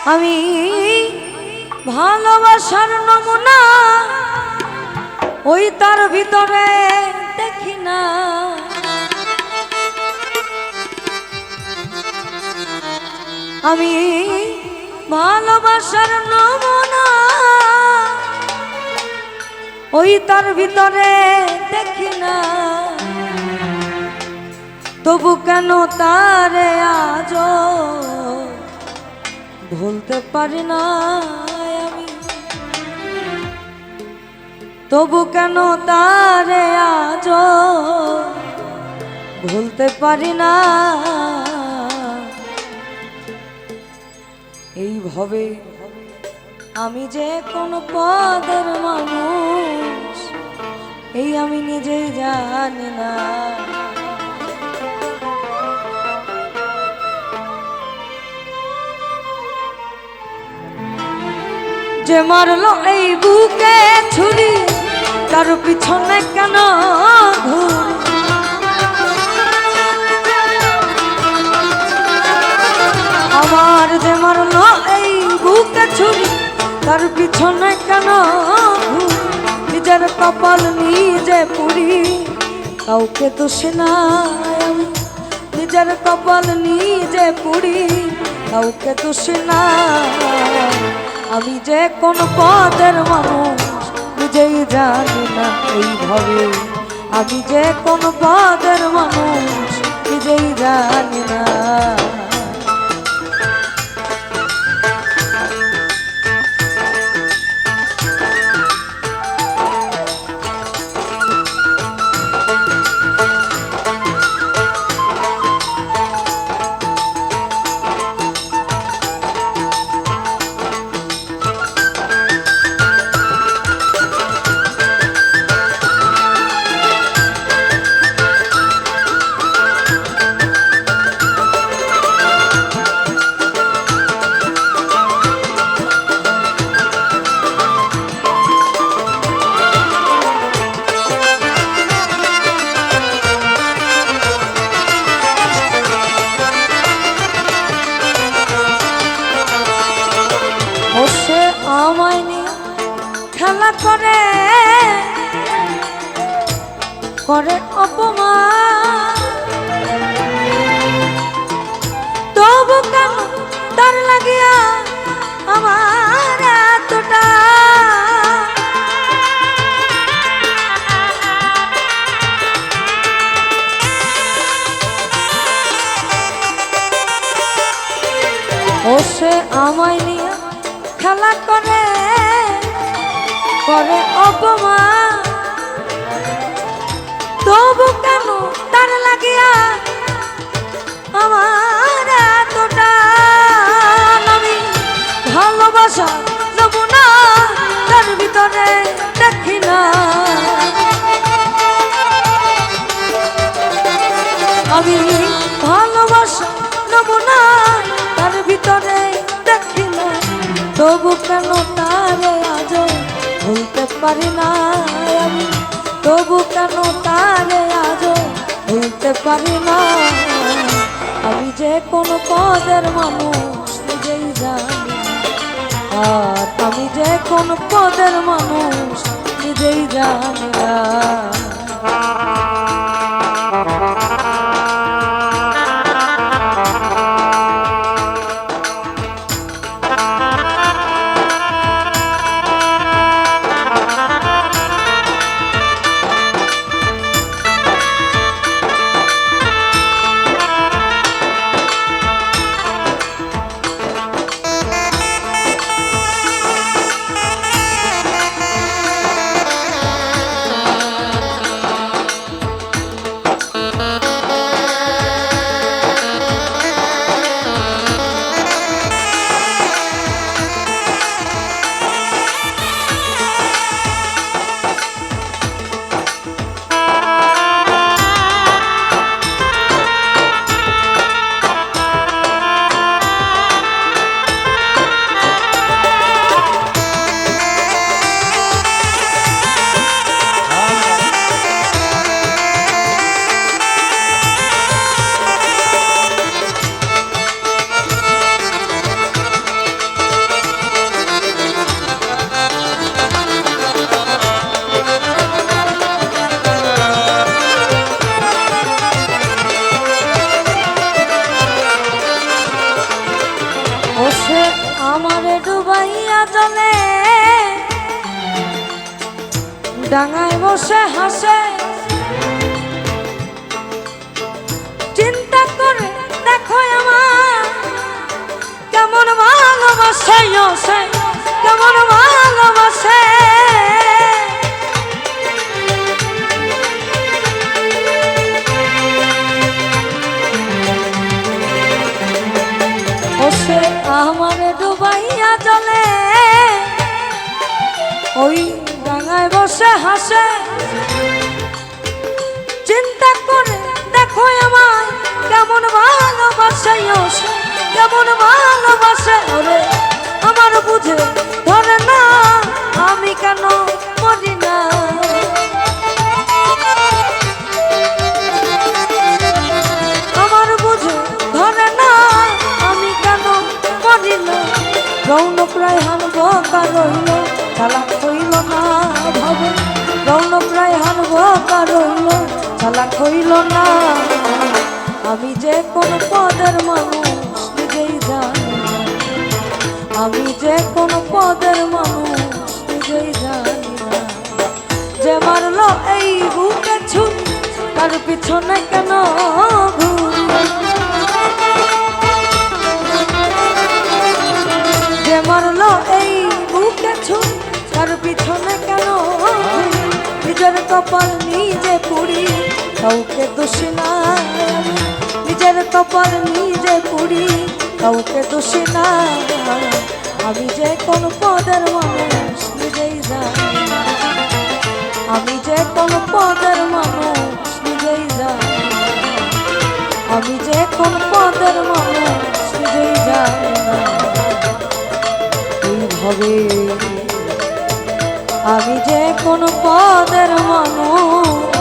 আমি ভালোবাসার নমুনা ওই তার ভিতরে দেখি না। আমি ভালোবাসার নমুনা ওই তার ভিতরে দেখি না। তবু কেন তারে আজ ভুলতে পারি না আমি। তবু কেন তারে আজ ভুলতে পারি না? এইভাবে আমি যে কোন পদের মানুষ, এই আমি নিজেই জানি না। যে মারলো এই বুকে ছুরি, তার পিছনে কেন আমার যে মারলো এই বুকে ছুরি, তার পিছনে কেন? নিজের কপাল নিজে পুরি, কাউকে তো নিজের কপাল নিজে পুরি, কাউকে তো সেনাই আমি যে কোন পদের মানুষ, নিজেই জানি না এইভাবে আমি যে কোন পদের মানুষ, নিজেই জানি না। করে করে অপমান। তবু তার লাগিয়া আমার এতটা? বসে আমায় নিয়ে খেলা করে করে অপমান। তবু কেন তার লাগিয়া আমার এতটা আমি ভালোবাসা না তার ভিতরে দেখি না। আমি ভালোবাসা না তার ভিতরে দেখি না। তবু কেন তারে আজ ভুলতে পারি না আমি। তবু কেন তারে আজ ভুলতে পারি না আমি যে কোনো পদের মানুষ নিজেই জানি। আর আমি যে কোনো পদের মানুষ নিজেই জানি না। ডুবাইয়া জলে। ডাঙায় বসে হাসে। চিন্তা করে দেখো আমার কেমন ভালোবাসে কেমন ভালোবাসে। ওই ডাঙায় বসে হাসে। চিন্তা করে দেখো আমার কেমন ভালোবাসে কেমন ভালোবাসে ওরে। আমার বুঝে ধরে না, আমি কেন মরি রইল চালাক হইল না আমি যে কোন পদের মানুষ নিজেই জানি। আমি যে কোন পদের মানুষ নিজেই জানি না যে মারলো এই বুকে ছুট তার পিছনে কেন কপাল নিজে পুড়ি কাউকে দোষী না। নিজের কপাল নিজে পুড়ি কাউকে দোষী না আমি যে কোন পদের মানুষ নিজেই না। আমি যে কোন পদের মানুষ নিজেই না। আমি যে কোন পদের মানুষ নিজেই জানি না এইভাবে আমি যে কোন পদের মানুষ।